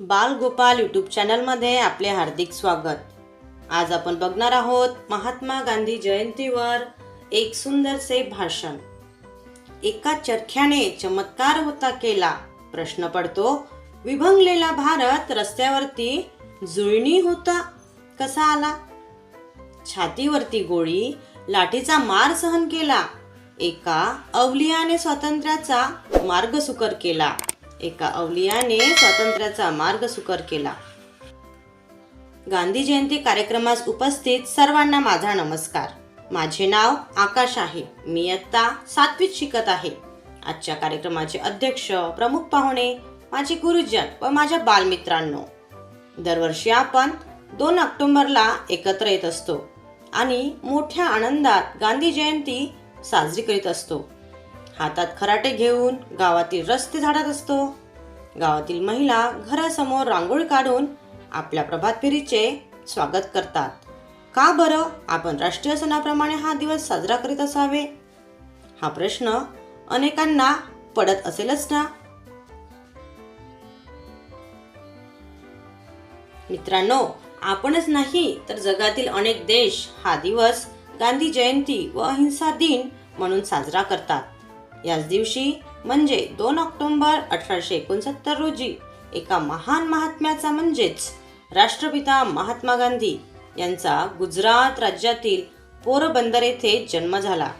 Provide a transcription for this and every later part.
बाल गोपाल यूट्यूब चॅनलमध्ये आपले हार्दिक स्वागत. आज आपण बघणार आहोत महात्मा गांधी जयंतीवर एक सुंदरसे भाषण. एका चरख्याने चमत्कार होता केला. प्रश्न पडतो विभंगलेला भारत रस्त्यावरती जुळणी होता कसा आला? छातीवरती गोळी लाठीचा मार सहन केला एका अवलियाने स्वातंत्र्याचा मार्ग सुकर केला. एका अवलियाने स्वातंत्र्याचा मार्ग सुकर केला. गांधी जयंती कार्यक्रमास उपस्थित सर्वांना माझा नमस्कार. माझे नाव आकाश आहे. मी आत्ता सातवीत शिकत आहे. आजच्या कार्यक्रमाचे अध्यक्ष प्रमुख पाहुणे माझे गुरुजन व माझ्या बालमित्रांनो. दरवर्षी आपण दोन ऑक्टोंबरला एकत्र येत असतो आणि मोठ्या आनंदात गांधी जयंती साजरी करीत असतो. हातात खराटे घेऊन गावातील रस्ते झाडत असतो. गावातील महिला घरासमोर रांगोळी काढून आपल्या प्रभात फेरीचे स्वागत करतात. का बरं? आपण राष्ट्रीय सणाप्रमाणे हा दिवस साजरा करीत असावे? हा प्रश्न अनेकांना पडत असेलच ना? मित्रांनो आपणच नाही तर जगातील अनेक देश हा दिवस गांधी जयंती व अहिंसा दिन म्हणून साजरा करतात. याच दिवशी म्हणजे दोन ऑक्टोंबर अठराशे एकोणसत्तर रोजी एका महान महात्म्याचा म्हणजेच राष्ट्रपिता महात्मा गांधी यांचा गुजरात राज्यातील पोरबंदर येथे जन्म झाला.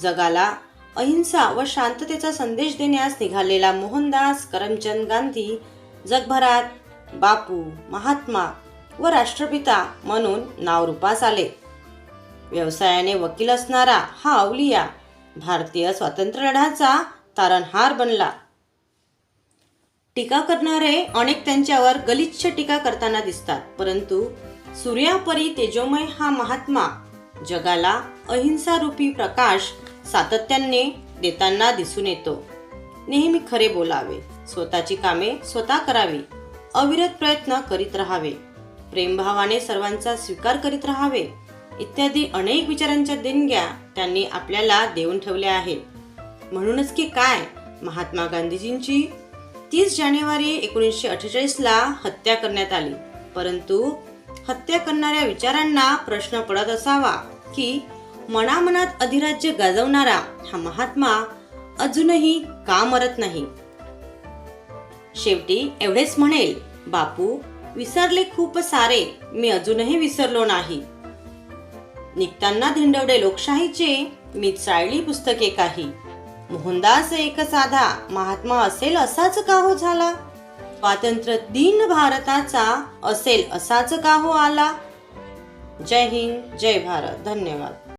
जगाला अहिंसा व शांततेचा संदेश देण्यास निघालेला मोहनदास करमचंद गांधी जगभरात बापू महात्मा व राष्ट्रपिता म्हणून नाव रूपास आले. व्यवसायाने वकील असणारा हा अवलिया भारतीय स्वातंत्र्य लढ्याचा तारणहार बनला. टीका करणारे अनेक त्यांच्यावर गलिच्छ टीका करताना दिसतात. परंतु सूर्यापरी तेजोमय हा महात्मा जगाला अहिंसा रूपी प्रकाश सातत्याने देताना दिसून येतो. नेहमी खरे बोलावे स्वतःची कामे स्वतः करावी अविरत प्रयत्न करीत राहावे प्रेमभावाने सर्वांचा स्वीकार करीत राहावे इत्यादी अनेक विचारांच्या देणग्या त्यांनी आपल्याला देऊन ठेवल्या आहेत. म्हणूनच की काय? महात्मा गांधीजींची तीस जानेवारी एकोणीसशे अठ्ठेचाळीसला हत्या करण्यात आली. परंतु हत्या करणाऱ्या विचारांना प्रश्न पडत असावा की मनामनात अधिराज्य गाजवणारा हा महात्मा अजूनही का मरत नाही? शेवटी एवढेच म्हणेल बापू विसरले खूप सारे मी अजूनही विसरलो नाही. निघताना धिंडवडे लोकशाहीचे मी चाळली पुस्तके काही. मोहनदास एक साधा महात्मा असेल असाच का हो झाला? स्वातंत्र्य दिन भारताचा असेल असाच का हो आला? जय हिंद जय भारत. धन्यवाद.